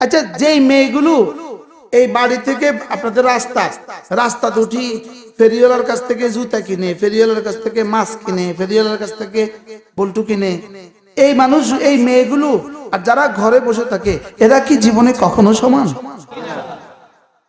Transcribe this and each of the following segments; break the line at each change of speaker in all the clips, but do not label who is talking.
আচ্ছা যেই মেয়েগুলো এই বাড়ি থেকে আপনাদের রাস্তা রাস্তা দুটি ফেরিওয়ালার কাছ থেকে জুতা কিনে ফেরিওয়ালার কাছ থেকে মাছ কিনে ফেরিওয়ালার কাছ থেকে বল্টু কিনে এই মানুষ এই মেয়েগুলো আর যারা ঘরে বসে থাকে এরা কি জীবনে কখনো সমান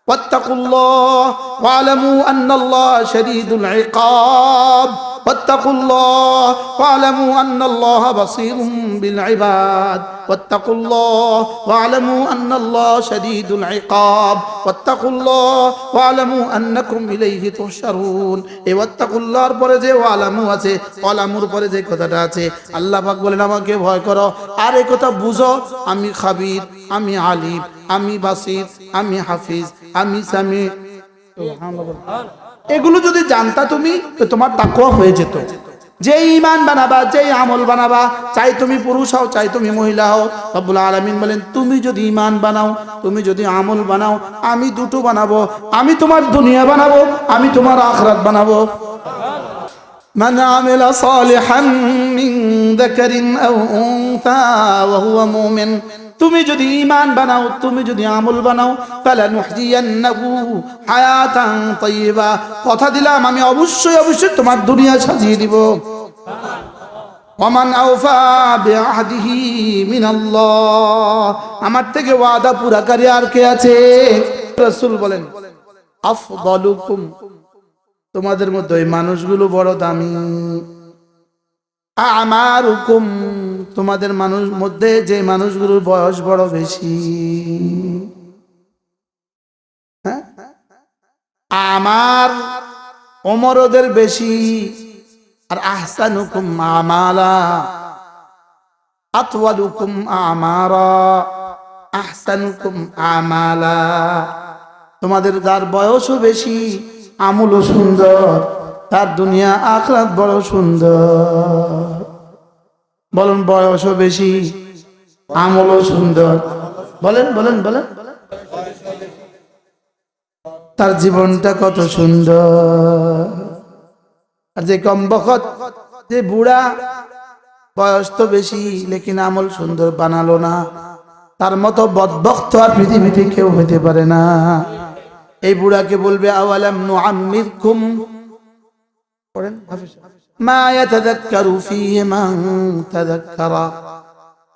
واتقوا الله واعلموا أن الله شديد العقاب واتقوا الله واعلموا أن الله بصير بالعباد واتقوا الله واعلموا أن الله شديد العقاب واتقوا الله واعلموا أنكم إليه تحشرون এই ওয়াত্তাকুল্লাহর পরে যে ওয়ালামু আছে ওয়ালামুর পরে যে কথাটা আছে আল্লাহ পাক বলেন আমাকে ভয় করো আর এই কথা বুঝো আমি খাবির আমি আলিম আমি বাসির আমি হাফিজ আমি সামি এগুলো যদি জানতা তুমি তো তোমার তাকুয়া হয়ে যেত যে ইমান বানাবা যে আমল বানাবা চাই তুমি পুরুষ হও চাই তুমি মহিলা হও রব্বুল আলামিন বলেন তুমি যদি ইমান বানাও তুমি যদি আমল বানাও আমি দুটো বানাবো আমি তোমার দুনিয়া বানাবো আমি তোমার আখরাত বানাবো من عمل صالحا من ذكر أو أنثى وهو مؤمن তুমি যদি ইমান বানাও, তুমি যদি আমল বানাও ফালানুহজিয়ান্নাহু হায়াতান তাইয়্যিবা কথা দিলাম, আমি অবশ্যই অবশ্যই তোমার দুনিয়া সাজিয়ে দিব। ওমান আউফা বিআহদিহি মিনাল্লাহ। আমার থেকে ওয়াদা পুরাকারী আর কে আছে? রাসূল বলেন, আফদালুকুম। তোমাদের মধ্যে ওই মানুষগুলো বড় দামি। আমার হুকুম তোমাদের মানুষ মধ্যে যে মানুষগুলোর বয়স বড় বেশি। হ্যাঁ? আমার ওমরদের বেশি। আর আহসান হুকুম আমালা আতওয়াল হুকুম আমারা আহসান হুকুম আমালা। তোমাদের যার বয়সও বেশি, আমলও সুন্দর। তার দুনিয়া আখরাত বড় সুন্দর। বলেন বয়সও বেশি, আমলও সুন্দর। বলেন বলেন বলেন। তার জীবনটা কত সুন্দর। আর যে কম বখত, যে বুড়া, বয়স তো বেশি, লেকিন আমল সুন্দর বানালো না। তার মতো বদবক্ত আর পৃথিবীতে কেউ হতে পারে না। এই বুড়াকে বলবে, আওয়ালাম নুআম্মিরকুম? পড়েন হাফেজ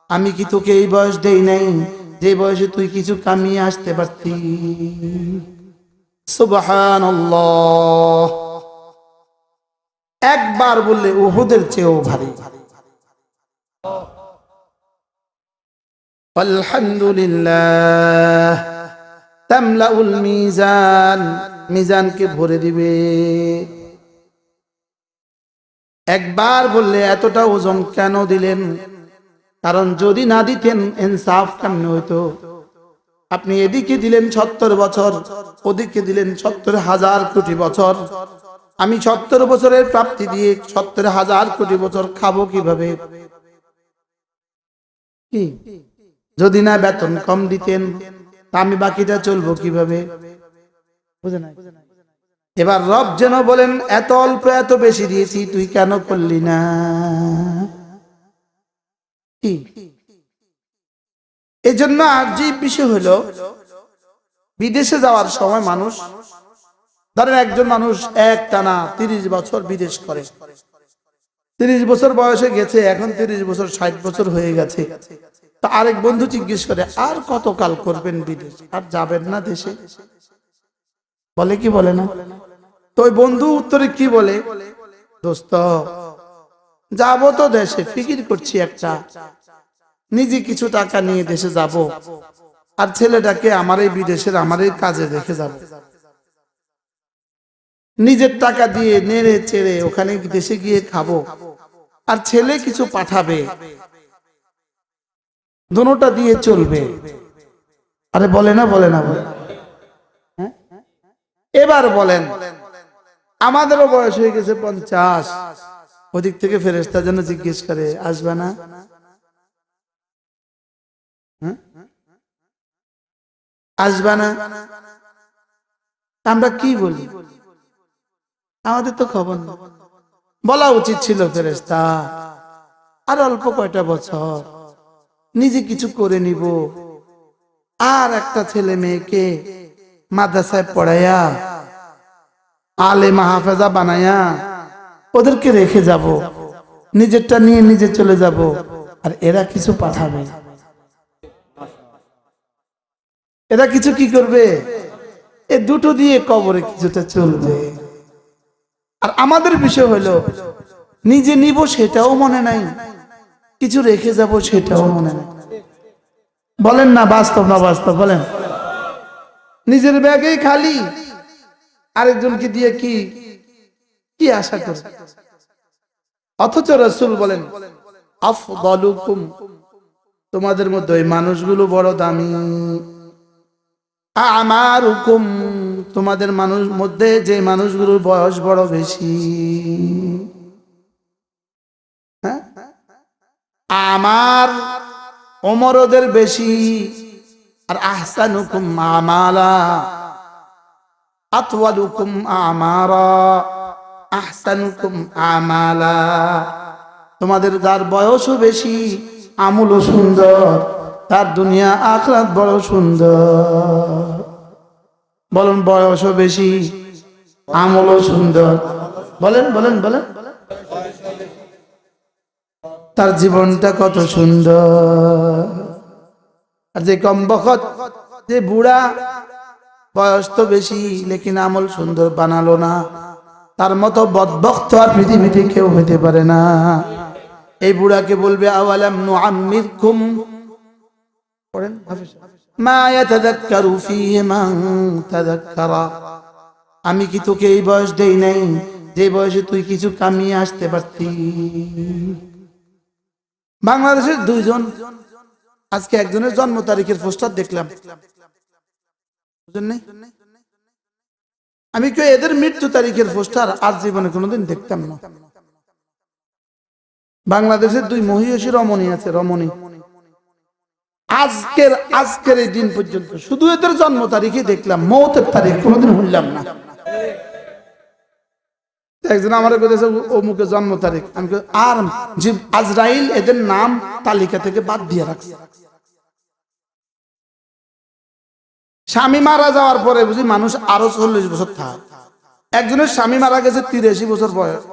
আমি কি তোকে এই বয়স দেই নাই? যে বয়সে তুই কিছু কামিয়ে আসতে পারতি। সুবহানাল্লাহ। একবার বললে উহুদের চেয়েও ভারী। আলহামদুলিল্লাহ। তামলাউল মিজান, মিজানকে ভরে দিবে। একবার বললে এতটা ওজন কেন দিলেন? কারণ যদি না দিতেন, ইনসাফ কেমন হইতো? আপনি এদিকে দিলেন সত্তর বছর, ওদিকে দিলেন সত্তর হাজার কোটি বছর। আমি সত্তর বছরের প্রাপ্তি দিয়ে সত্তর হাজার কোটি বছর খাব কীভাবে? যদি না বেতন কম দিতেন আমি বাকিটা চলবো কীভাবে? বুঝে নাই? এবার রব যেন বলেন, এত অল্প, এত বেশি দিয়েছি, তুই কেন করলি না? এই জন্য আজীব বিষয় হলো, বিদেশে যাওয়ার সময় মানুষ, ধরেন একজন মানুষ এক টানা তিরিশ বছর বিদেশ করে। তিরিশ বছর বয়সে গেছে, এখন তিরিশ বছর, ষাট বছর হয়ে গেছে। আরেক বন্ধু জিজ্ঞেস করে, আর কত কাল করবেন বিদেশ? আর যাবেন না দেশে? বলে কি বলে না? ওই বন্ধু উত্তরে কি বলে? দোস্ত, যাব তো দেশে, ফিকির করছি একটা। নিজে কিছু টাকা নিয়ে দেশে যাব। আর ছেলেটাকে আমার এই বিদেশের আমার এই কাজে রেখে যাব। নিজের টাকা দিয়ে নেড়ে চেড়ে ওখানে দেশে গিয়ে খাব। আর ছেলে কিছু পাঠাবে। দোনোটা দিয়ে চলবে। আরে বলে না বলে না, বলে। হ্যাঁ? এবার বলেন আমাদেরও বয়স হয়ে গেছে পঞ্চাশ। ওদিক থেকে ফেরেস্তা যেন জিজ্ঞেস করে, আসবে না? আসবে না? আমরা কি বলি? আমাদের তো খবর নেই। বলা উচিত ছিল ফেরেস্তা আর অল্প কয়টা বছর নিজে কিছু করে নিব। আর একটা ছেলে মেয়েকে মাদ্রাসায় পড়াইয়া আলে মাহফেজা বানায়া ওদেরকে রেখে যাব। নিজেরটা নিয়ে নিজে চলে যাব। আর এরা কিছু পাঠাবে। এরা কিছু কি করবে? এ দুটো দিয়ে কবরে কিছুটা চলবে। আর আমাদের বিষয় হলো, নিজে নিব সেটাও মনে নাই। কিছু রেখে যাব সেটাও মনে নাই। বলেন না, বাস্তব না বাস্তব? বলেন। নিজের ব্যাগেই খালি। আরেকজনকে দিয়ে কি কি আশা করে? অথচ রসুল বলেন তোমাদের মধ্যে ওই মানুষগুলো বড় দামি। আমার হুকুম তোমাদের মানুষ, মধ্যে যে মানুষগুলোর বয়স বড় বেশি। হ্যাঁ? আমার ওমরদের বেশি, আর আহসানুকুম আমালা। আতওয়ালুকুম আমারা, আহসানুকুম আমালা। তোমাদের যার বয়সও বেশি, আমলও সুন্দর, তার দুনিয়া আখরাত বড় সুন্দর। বলেন বয়সও বেশি, আমলও সুন্দর। বলেন বলেন বলেন। তার জীবনটা কত সুন্দর। আর যে কম বখত, যে বুড়া বয়স তো বেশি, লেকিন আমল সুন্দর বানালো না। তার মতো বদবক্ত আর পৃথিবীতে কেউ হতে পারে না। এই বুড়াকে বলবে আমি কি তোকে এই বয়স দেই নাই? যে বয়সে তুই কিছু কামিয়ে আসতে পারতি। বাংলাদেশের দুইজন, আজকে একজনের জন্ম তারিখের পোস্টার দেখলাম? আমি কেউ এদের মৃত্যু তারিখের পোস্টার আর জীবনে কোনোদিন দেখতাম না। বাংলাদেশের দুই মহিষী রমণী আছে, রমণী। আজকের আজকের এই দিন পর্যন্ত শুধু এদের জন্ম তারিখে দেখলাম, মৌতের তারিখ কোনোদিন শুনলাম না। একজন আমার বলেছে অমুকের জন্ম তারিখ। আমি আর আজরাইল এদের নাম তালিকা থেকে বাদ দিয়ে রাখছে। স্বামী মারা যাওয়ার পরে বুঝি মানুষ আরও চল্লিশ বছর থাকে। একজনের স্বামী মারা গেছে তিরাশি বছর বয়স।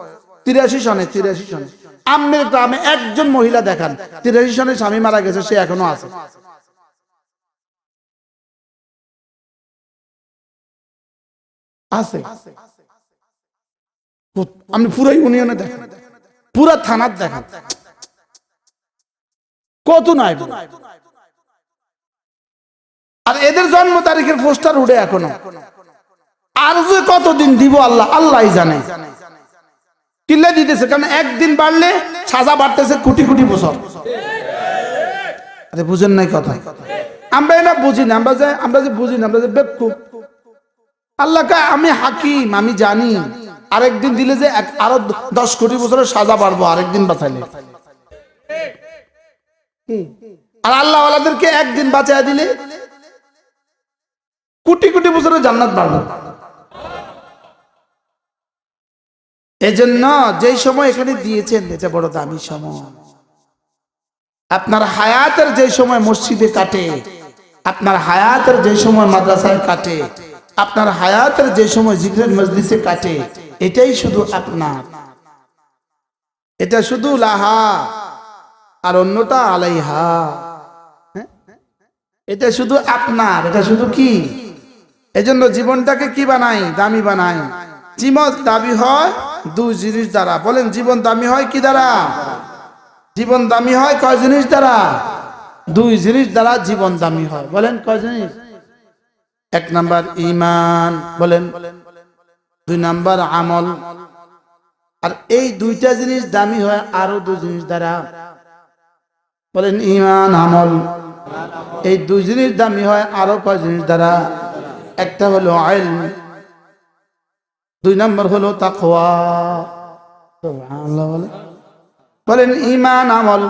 তিরাশি সনে তিরাশি সনে। আমের গ্রামে একজন মহিলা দেখান, তিরাশি সনে স্বামী মারা গেছে, সে এখনও আছে। আছে। আপনি পুরো ইউনিয়নে দেখেন। পুরো থানার দেখান। কত নাই আর এদের জন্ম তারিখের পোস্টার উঠে এখনও। আর যে কতদিন দিব আল্লাহ আল্লাহ জানে। কিল্লে দিতেছে কারণ একদিন বাড়লে সাজা বাড়তেছে কোটি কোটি বছর। আরে বুঝেন নাই কথা। আমরা এটা বুঝি না আমরা যে আমরা যে বুঝি না আমরা যে বেকুব। আল্লাহ কয়, আমি হাকিম আমি জানি। আরেকদিন দিলে যে আরও দশ কোটি বছরের সাজা বাড়বো আরেকদিন বাঁচাইলে। আর আল্লাহ আল্লাহদেরকে একদিন বাঁচায় দিলে কোটি কোটি বছরে জান্নাত বাড়বে এজন্য যেই সময় এখানে দিয়েছেন এটা বড় দামি সময়। আপনার হায়াতের যে সময় মসজিদে কাটে, আপনার হায়াতের যে সময় মাদ্রাসায় কাটে, আপনার হায়াতের যে সময় জিক্রের মজলিসে কাটে, এটাই শুধু আপনার। এটা শুধু লাহা, আর অন্যটা আলাইহা। হ্যাঁ? এটা শুধু আপনার, এটা শুধু কি? এজন্য জীবনটাকে কি বানাই? দামি বানাই। জীবন দামি হয়, দুই জিনিস দ্বারা। বলেন, জীবন দামি হয় কি দ্বারা? জীবন দামি হয় কয় জিনিস দ্বারা? দুই জিনিস দ্বারা জীবন দামি হয়। বলেন, কয় জিনিস? এক নাম্বার ইমান বলেন। দুই নাম্বার আমল। আর এই দুইটা জিনিস দামি হয় আরও দুই জিনিস দ্বারা। বলেন ইমান আমল। এই দুই জিনিস দামি হয় আরও কয় জিনিস দ্বারা? একটা হলো আইল, দুই নম্বর হলো তাকওয়া। বলেন। ইমান আমল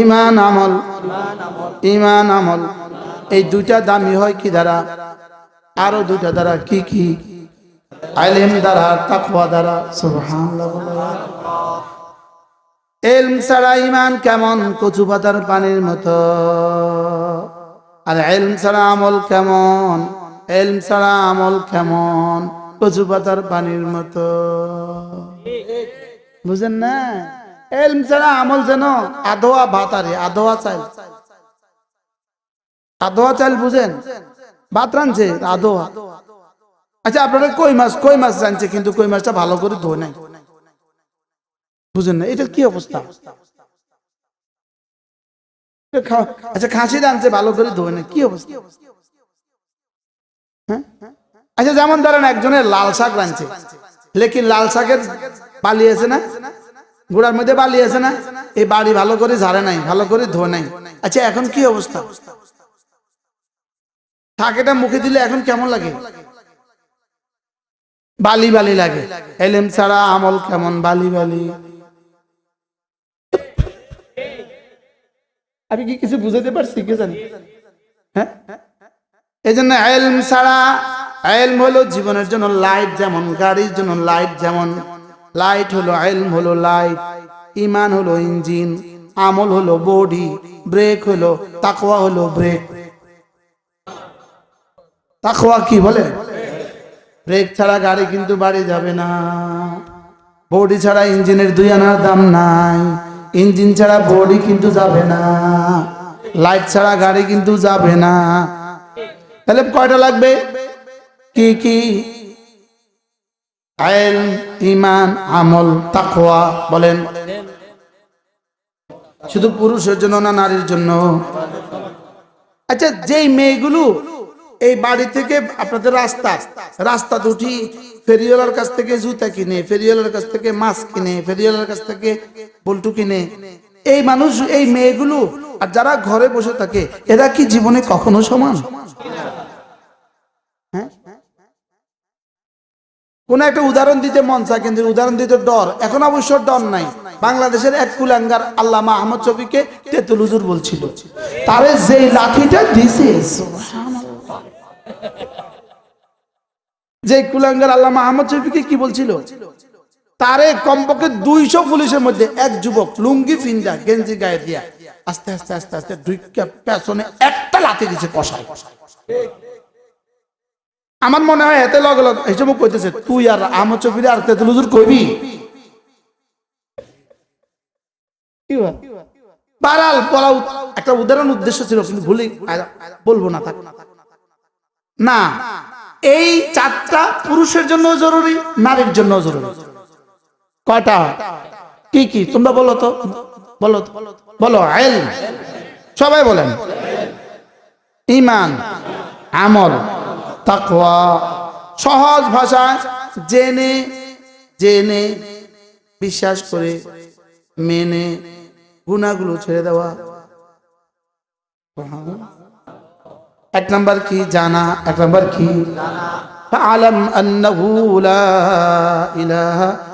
ইমান আমল ইমান আমল। এই দুটা দামি হয় কি দ্বারা? আরও দুটা দ্বারা কি কি? আইলেম দ্বারা, তাকওয়া দ্বারা। এলম ছাড়া ইমান কেমন? কচু পাতার পানির মতো। আর এলম ছাড়া আমল কেমন? এলম ছাড়া আমল কেমন? কচু পাতার পানির মতো। বুঝেন না? এলম ছাড়া আমল যেন আধোয়া ভাতারে আধোয়া চাল। আধোয়া চাল বুঝেন? ভাত রানছে আধোয়া আচ্ছা আপনারা কই মাছ কই মাছ রানছে কিন্তু কই মাছটা ভালো করে ধোয় নাই? বুঝেন না? এটা কি অবস্থা? আচ্ছা খাসি রানছে ভালো করে ধোয় না, কি অবস্থা? হ্যাঁ? আচ্ছা যেমন ধরেন একজনের লাল শাক রানছে লেকিন লাল শাকের বালি আছে না? গোড়ার মধ্যে বালি আছে না? এই বাড়ি ভালো করে ঝাড়ে নাই, ভালো করে ধোয় নাই। আচ্ছা এখন কি অবস্থা? শাকেটা মুখে দিলে এখন কেমন লাগে? বালি বালি লাগে। এলেম ছাড়া আমল কেমন? বালি বালি। আমি কি কিছু বুঝাতে পারছি? কি জানি? হ্যাঁ? এই জন্য ছাড়া, এলম হলো জীবনের জন্য লাইট যেমন, গাড়ির জন্য লাইট যেমন। লাইট হলো এলম হলো লাইট, ইমান হলো ইঞ্জিন, আমল হলো বডি, ব্রেক হলো তাকওয়া হলো ব্রেক। তাকওয়া কি বলে? ব্রেক ছাড়া গাড়ি কিন্তু বাড়ি যাবে না। বডি ছাড়া ইঞ্জিনের দুই আনার দাম নাই, ইঞ্জিন ছাড়া বডি কিন্তু যাবে না। লাইট ছাড়া গাড়ি কিন্তু যাবে না। তাহলে কয়টা লাগবে? কি কি? আইল ইমান আমল, তাকওয়া, বলেন। শুধু পুরুষের জন্য না নারীর জন্য? আচ্ছা যেই মেয়েগুলো এই বাড়ি থেকে আপনাদের রাস্তা রাস্তা দুটি, ফেরিওয়ালার কাছ থেকে জুতা কিনে, ফেরিওয়ালার কাছ থেকে মাছ কিনে, ফেরিওয়ালার কাছ থেকে বল্টু কিনে এই মানুষ, এই মেয়েগুলো, আর যারা ঘরে বসে থাকে, এরা কি জীবনে কখনো সমান? হ্যাঁ? কোন একটা উদাহরণ দিতে মন চায়, কিন্তু উদাহরণ দিতে ডর। এখন অবশ্য ডর নাই। বাংলাদেশের এক কুলাঙ্গার আল্লামা আহমদ শফিকে তেতুল হুজুর বলছিল। তারে যেই লাঠিটা দিছে যে কুলাঙ্গার আল্লামা আহমদ শফিকে কি বলছিল? তারে কমপক্ষে দুইশো পুলিশের মধ্যে এক যুবক লুঙ্গি ফিন্দা গেঞ্জি গায়ে দিয়া আস্তে আস্তে আস্তে আস্তে ঢুইকা পেছনে একটা লাথি দিছে কষায়। আমার মনে হয় এতে লগে লগ হিসেবে কইতেছে তুই আর আহমদ চৌধুরী আর তেতুল হুজুর কইবি? বারাল বলা? একটা উদাহরণ উদ্দেশ্য ছিল কিন্তু ভুলে বলব না থাক না এই চারটা পুরুষের জন্য জরুরি নারীর জন্য জরুরি। কয়টা? কি কি? তোমরা বলো তো। বলো। বলো, আইল। সবাই বলেন। ইমান, আমল, তাকওয়া। সহজ ভাষায় জেনে জেনে, বিশ্বাস করে, মেনে গুণাগুলো ছেড়ে দেওয়া। এক নাম্বার কি? জানা। এক নাম্বার কি? আলম আন্নাহু লা ইলাহা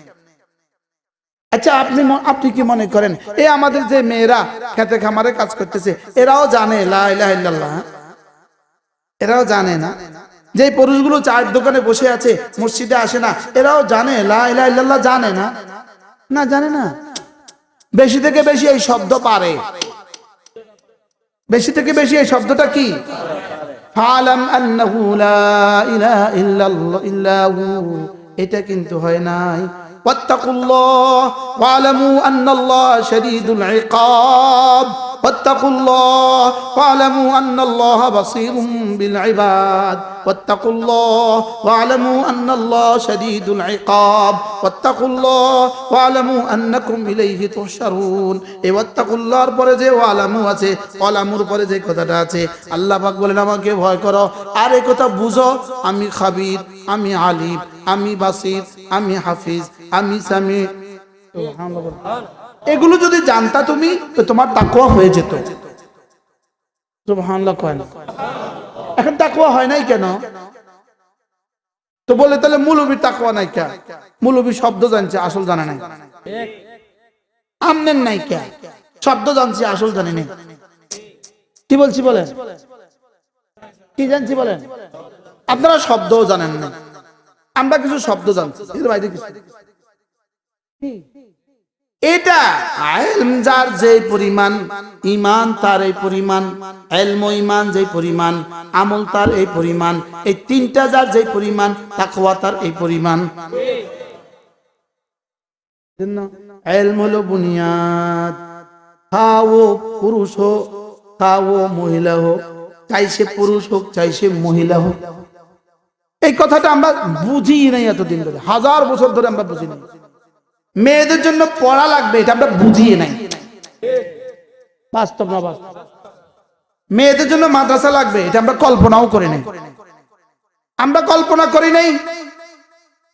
আচ্ছা আপনি আপনি কি মনে করেন এই আমাদের যে মেয়েরা খেতে খামারে কাজ করতেছে, এরাও জানে এরাও জানে না? যে পুরুষগুলো চায়ের দোকানে বসে আছে, মসজিদে আসে না, এরাও জানে, লা ইলাহা ইল্লাল্লাহ জানে না? না, জানে না। বেশি থেকে বেশি এই শব্দ পারে। বেশি থেকে বেশি এই শব্দটা কি? এটা কিন্তু হয় নাই। واتقوا الله واعلموا أن الله شديد العقاب واتقوا الله واعلموا أن الله بصير بالعباد واتقوا الله واعلموا أن الله شديد العقاب واتقوا الله واعلموا أنكم إليه تحشرون এই ওয়াত্তাকুল্লাহর পরে যে ওয়ালামু আছে ওয়ালামুর পরে যে কথাটা আছে আল্লাহ পাক বলেন আমাকে ভয় করো আর এই কথা বুঝো আমি খাবির আমি আলিম আমি বাসির আমি হাফিজ আমি সামি। এগুলো যদি জানতা তুমি তো তোমার তাকওয়া হয়ে যেত। এখন তাকুয়া হয় নাই কেন? তো বলে তাহলে মূলবী তাকুয়া নাই কে? মূলবী শব্দ জানছে আসল জানে নাই। আমনেন নাই কে? শব্দ জানছি আসল জানি নাই। কি বলছি বলেন? কি জানছি বলেন? আপনারা শব্দও জানেন না আমরা কিছু শব্দ জানছি। এটা যার যে পরিমাণ ইমান তার এই পরিমাণ, এলম ইমান যে পরিমাণ, আমল তার এই পরিমাণ, এই তিনটা যার যে পরিমাণ, তাকওয়া তার এই পরিমাণ। এলম হলো বুনিয়াদ। পুরুষ হোক, খাও মহিলা হোক, চাই সে পুরুষ হোক মহিলা হোক। এই কথাটা আমরা বুঝি নাই এতদিন ধরে। হাজার বছর ধরে আমরা বুঝি নাই। মেয়েদের জন্য পড়া লাগবে এটা আমরা বুঝিয়ে নাই। বাস্তব না বাস্তব? মেয়েদের জন্য মাদ্রাসা লাগবে এটা আমরা কল্পনাও করি নাই। আমরা কল্পনা করি নাই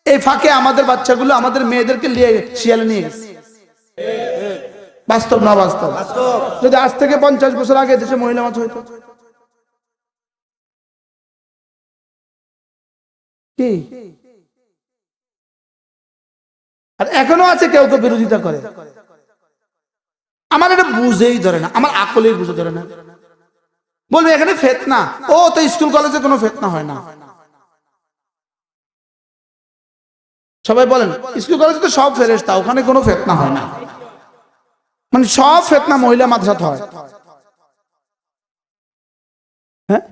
এই ফাঁকে আমাদের বাচ্চাগুলো আমাদের মেয়েদেরকে নিয়ে শিয়ালে নিয়ে গেছে। বাস্তব না বাস্তব। যদি আজ থেকে পঞ্চাশ বছর আগে দেশে মহিলা মাছ হইতো আর এখনও আছে, কেউ কেউ বিরোধিতা করে। আমার এটা বুঝেই ধরে না, আমার আকলেই বুঝে ধরে না। বলবে, এখানে ফেতনা। ও, তো স্কুল, কলেজে কোনো ফেতনা হয় না। সবাই বলেন, স্কুল, কলেজে তো সব ফেরেস্তা ওখানে কোনো ফেতনা হয় না। মানে সব ফেতনা মহিলা মাদ্রাসাত হয়। হ্যাঁ?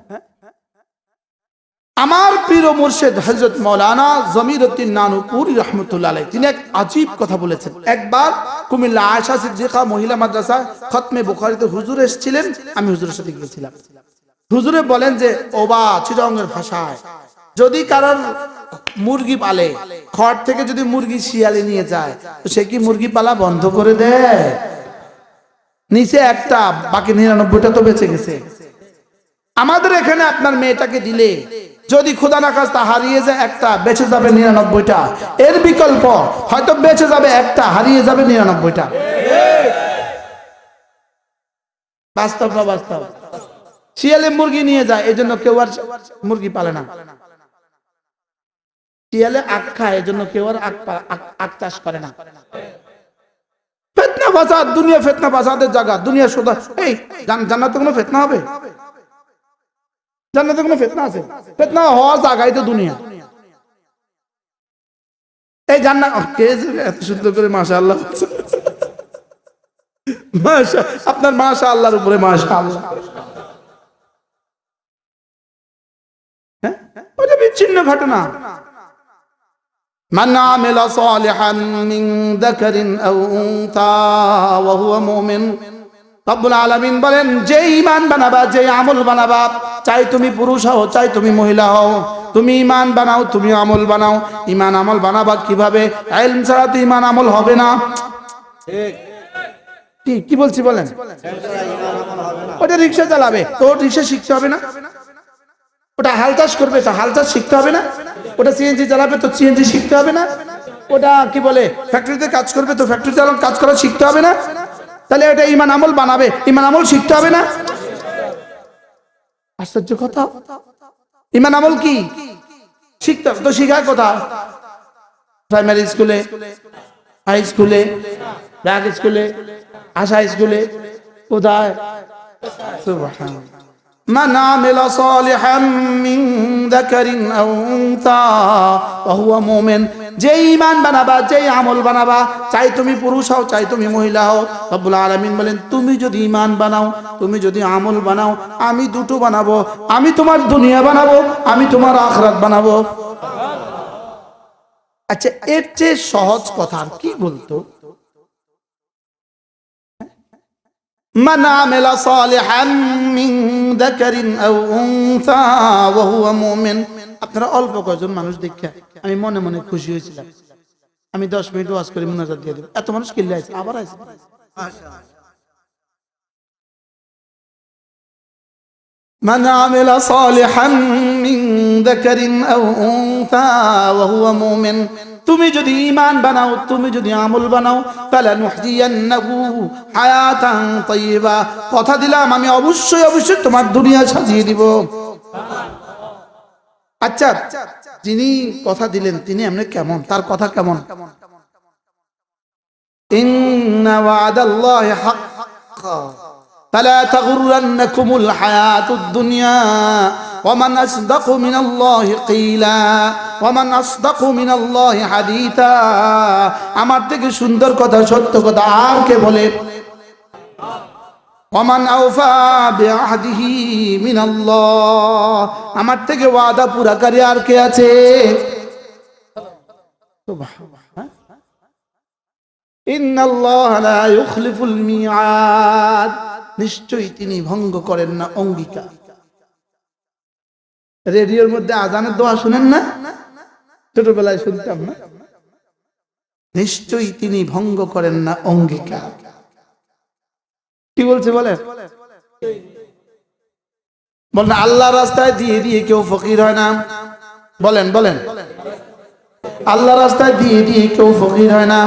আমার প্রিয় মুর্শেদ হজরত মৌলানা জমির উদ্দিন নানুপুরি রহমতুল্লাহ তিনি এক আজীব কথা বলেছেন। একবার কুমিল্লা আয়সা সিদ্দিকা মহিলা মাদ্রাসা খতমে বুখারিতে হুজুর এসেছিলেন, আমি হুজুরের সাথে গিয়েছিলাম। হুজুরে বলেন যে, ওবা চিরঙ্গের ভাষায়, যদি কারোর মুরগি পালে, খড় থেকে যদি মুরগি শিয়ালে নিয়ে যায়, তো সে কি মুরগি পালা বন্ধ করে দেয়? নিচে একটা, বাকি নিরানব্বইটা তো বেঁচে গেছে। আমাদের এখানে আপনার মেয়েটাকে দিলে যদি খোদা না কাজটা হারিয়ে যায় একটা, বেঁচে যাবে নিরানব্বইটা। এর বিকল্প, হয়তো বেঁচে যাবে একটা, হারিয়ে যাবে নিরানব্বইটা। বাস্তব না বাস্তব? শিয়ালে মুরগি নিয়ে যায় এই জন্য কেউ আর মুরগি পালে না। শিয়ালে আখ খায় এই জন্য কেউ আর আখ চাষ করে না। ফেতনা ফাসাদ, দুনিয়া ফেতনা ফাসাদের জায়গা, দুনিয়া সোদা এই, জান- জান্নাতে কোনো ফেতনা হবে? জান্নাতে কোনো ফেতনা আছে ফেতনা হওয়ার জায়গায় তো দুনিয়া এই জান্নাত আহ, কে যে এত সুন্দর করে মাশা আল্লাহ মাশা আপনার মাশা আল্লাহর উপরে মাশা আল্লাহ হ্যাঁ? ওটা বিচ্ছিন্ন ঘটনা من عمل صالحا من ذكر أو أنثى وهو مؤمن রব্বুল আলামিন বলেন যে ইমান বানাবা যে আমল বানাবা চাই তুমি পুরুষ হও চাই তুমি মহিলা হও। তুমি ইমান বানাও তুমি আমল বানাও। ইমান আমল বানাবা কীভাবে? ছাড়া তো ইমান আমল হবে না। কি বলছি বলেন? ওটা রিক্সা চালাবে তো রিক্সা শিখতে হবে না? ওটা হাল চাষ করবে তো হাল চাষ শিখতে হবে না? ওটা সিএনজি চালাবে তো সিএনজি শিখতে হবে না? ওটা কি বলে? ফ্যাক্টরিতে কাজ করবে তো ফ্যাক্টরিতে কাজ করা শিখতে হবে না? তাহলে এটা ইমান আমল বানাবে ইমান আমল শিখতে হবে না? আশ্চর্য কথা ইমান আমল কি শিখতে হবে তো শিখায় কোথায় প্রাইমারি স্কুলে হাই স্কুলে রাগ স্কুলে আশা স্কুলে কোথায় সুবহানাল্লাহ من عمل صالحا من ذكر أو أنثى وهو مؤمن যে ইমান বানাবা যে আমল বানাবা চাই তুমি পুরুষ হও চাই তুমি মহিলা হও রব্বুল আলামিন বলেন তুমি যদি ইমান বানাও তুমি যদি আমল বানাও আমি দুটো বানাবো আমি তোমার দুনিয়া বানাবো আমি তোমার আখরাত বানাবো আচ্ছা এর চেয়ে সহজ কথা আর কি বলতো من عمل صالحا من ذكر أو أنثى وهو مؤمن আপনারা অল্প কয়জন মানুষ দেখে আমি মনে মনে খুশি হয়েছিলাম আমি দশ মিনিট ওয়াজ করে মোনাজাত দিয়ে দেবো এত মানুষ কিনলে আছে আবার আছে من عمل صالحا من ذكر أو أنثى وهو مؤمن তুমি যদি ঈমান বানাও তুমি যদি আমল বানাও তাহলে নুহজিয়ান্নাহু হায়াতান তাইয়্যিবা কথা দিলাম আমি অবশ্যই অবশ্যই তোমার দুনিয়া সাজিয়ে দিব আচ্ছা যিনি কথা দিলেন তিনি এমনি কেমন তার কথা কেমন إن وعد الله حق فلا تغرنكم الحياة الدنيا ومن أصدق من الله قيلا ومن أصدق من الله حديثا আমার থেকে সুন্দর কথা সত্য কথা আর কে বলে ওমান আউফা বিআহদিহি মিন আল্লাহ আমার থেকে ওয়াদা পুরাকারী আর কে আছে? নিশ্চয়ই তিনি ভঙ্গ করেন না, অঙ্গীকার। রেডিওর মধ্যে আজানের দোয়া শুনেন না? ছোটবেলায় শুনতাম না? নিশ্চয়ই তিনি ভঙ্গ করেন না, অঙ্গীকার। কি বলছে বলে? বলেন আল্লাহ রাস্তায় দিয়ে দিয়ে কেউ ফকির হয় না। বলেন বলেন। আল্লাহ রাস্তায় দিয়ে দিয়ে কেউ ফকির হয় না।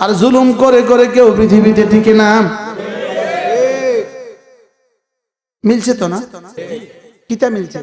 আর জুলুম করে করে কেউ পৃথিবীতে টিকে না। মিলছে তো না? কিতা মিলছে?